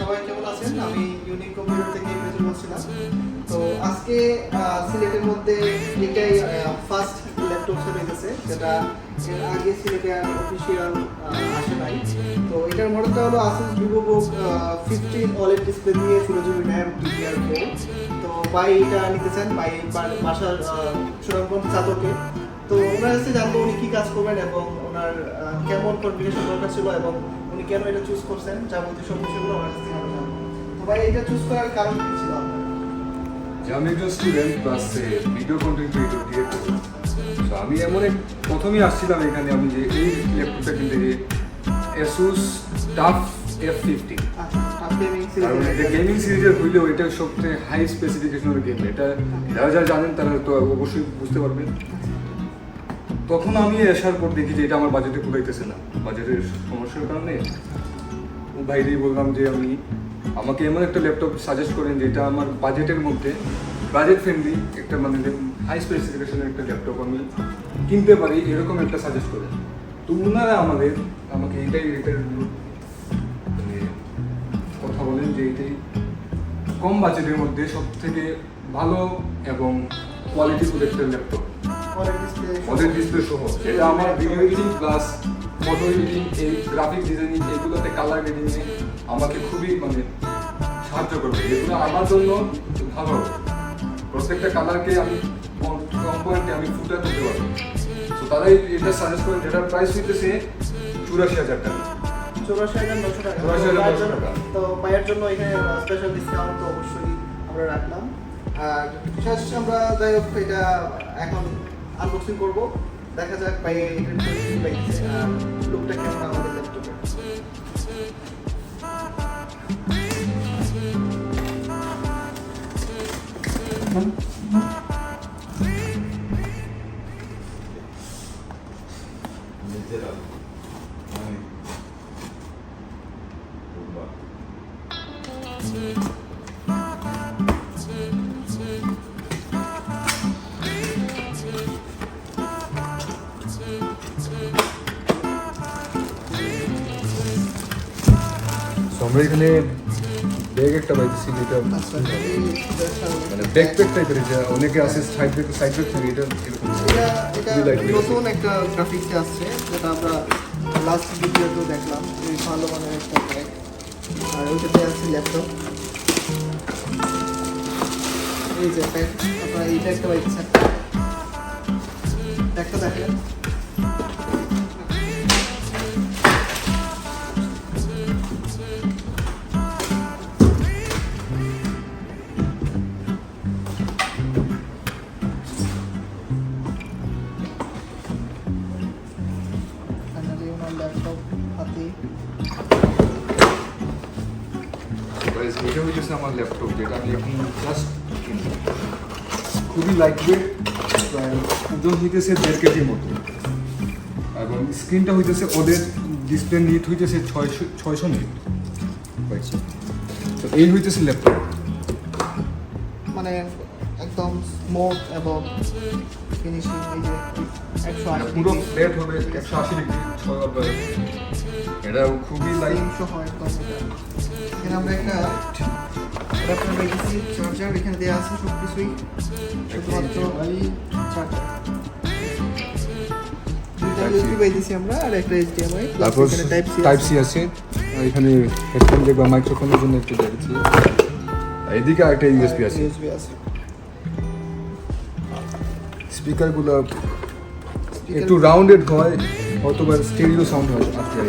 সবাই কেমন আছেন? আমি ইউনিক কম্পিউটার থেকে মেজর বলছিলাম। তো আজকে সিলেটের মধ্যে এটাই ফার্স্ট ল্যাপটপ সেল হয়েছে যেটা আগে সিলেটে আর অফিসিয়াল আসে নাই। তো এটার মডেলটা হলো Asus Vivobook fifteen OLED display দিয়ে ষোলো জিবি ডিডিআর তো ভাই এটা নিতে চান, ভাই বা- বাসার সুনামগঞ্জ চাতকে। তো ওনার কাছে জানব উনি কি কাজ করবেন এবং ওনার কেমন কনফিগারেশন দরকার ছিল এবং উনি কেন এটা চুজ করছেন যাবতীয় সব বিষয়গুলো ওনার কাছ আমরা জানব। তো ভাই এটা চুজ করার কারণ কি ছিল আপনার? যে আমি একজন student plus video content creator director তো আমি এমন এক প্রথমেই আসছিলাম এখানে আমি যে এই ল্যাপটপটা কিনতে যে এসুস টাফ এফ ফিফটি আচ্ছা গেমিং কারণ এটা গেমিং সিরিজের হইলেও এটা সবচেয়ে হাই স্পেসিফিকেশনের গেম এটা যারা যারা জানেন তারা তো অবশ্যই বুঝতে পারবেন। তখন আমি আসার পর দেখি যে এটা আমার বাজেটে কুলাইতেছে না। বাজেটের সমস্যার কারণে বাইরেই বললাম যে আমি, আমাকে এমন একটা ল্যাপটপ সাজেস্ট করেন যেটা আমার বাজেটের মধ্যে বাজেট ফ্রেন্ডলি একটা মানে হাই স্পেসিফিকেশনের একটা ল্যাপটপ আমি কিনতে পারি, এরকম একটা সাজেস্ট করেন তো ওনারা আমাদের, আমাকে এটাই এটার মানে কথা বলেন যে এটাই কম বাজেটের মধ্যে সব থেকে ভালো এবং কোয়ালিটিফুল একটা ল্যাপটপ পরের ডিসপ্লে সহ এটা আমার video editing plus photo editing এই গ্রাফিক ডিজাইনিং এগুলোতে কালার গ্রেডিং এ আমাকে খুবই মানে সাহায্য করবে। এগুলো আমার জন্য ভালো। প্রত্যেকটা কালারকে আমি কম পয়েন্টে আমি ফুটা তুলতে পারব। তো তারাই এটা সাজেস্ট করেন যেটার প্রাইস হইতেছে চুরাশি হাজার টাকা। চৌরাশি হাজার নশো টাকা। চৌরাশি হাজার নশো টাকা। তো ভাইয়ের জন্য এখানে স্পেশাল ডিসকাউন্ট তো অবশ্যই আমরা রাখলাম। আর আমরা যাই হোক এটা এখন আনবক্সিং করব। দেখা যাক ভাই লুকটা কেমন আমাদের ল্যাপটপের নিজেরা আমি আমরা এখানে ব্যাগ একটা পাইছি যেটা মানে ব্যাকপ্যাক টাইপের যে অনেকে আছে সাইড ব্যাগ সাইড ব্যাগ থাকে এটা এটা এটা। নতুন একটা গ্রাফিক্সে আসছে যেটা আমরা লাস্ট ভিডিওতেও দেখলাম এই ভালো মানের একটা ব্যাগ আর ওইটাতে আছে ল্যাপটপ এই যে প্যাক আপনারা এইটা একটা পাইছেন একটা দেখেন। এটা হচ্ছে আমার ল্যাপটপ যেটা আমি এখন জাস্ট খুবই লাইট ওয়েট ওজন হইতেছে দেড় কেজির মতো এবং স্ক্রিনটা হইতেছে ওদের ডিসপ্লে নিট হইতেছে ছয়শো ছয়শো নিট তো এই হইতেছে ল্যাপটপ মানে একদম স্মুথ এবং ফিনিশিং এই যে পুরো ফ্ল্যাট হবে একশো আশি ডিগ্রি। এটা খুবই তিনশো হয় এখানে আমরা একটা রেখেছি চার্জার এখানে দেওয়া আছে সব কিছুই শুধুমাত্র চার্জার। ইউএসবি আমরা আর একটা এইচডিএমআই তারপর টাইপ সি আছে। এখানে হেডফোন দেখবা মাইক্রোফোনের জন্য একটু দেখছি এদিকে আরেকটা ইউএসপি আছে। ইউএসবি আছে। স্পিকারগুলো একটু রাউন্ডেড হয় অথবা স্টেরিও সাউন্ড হয়। আসতে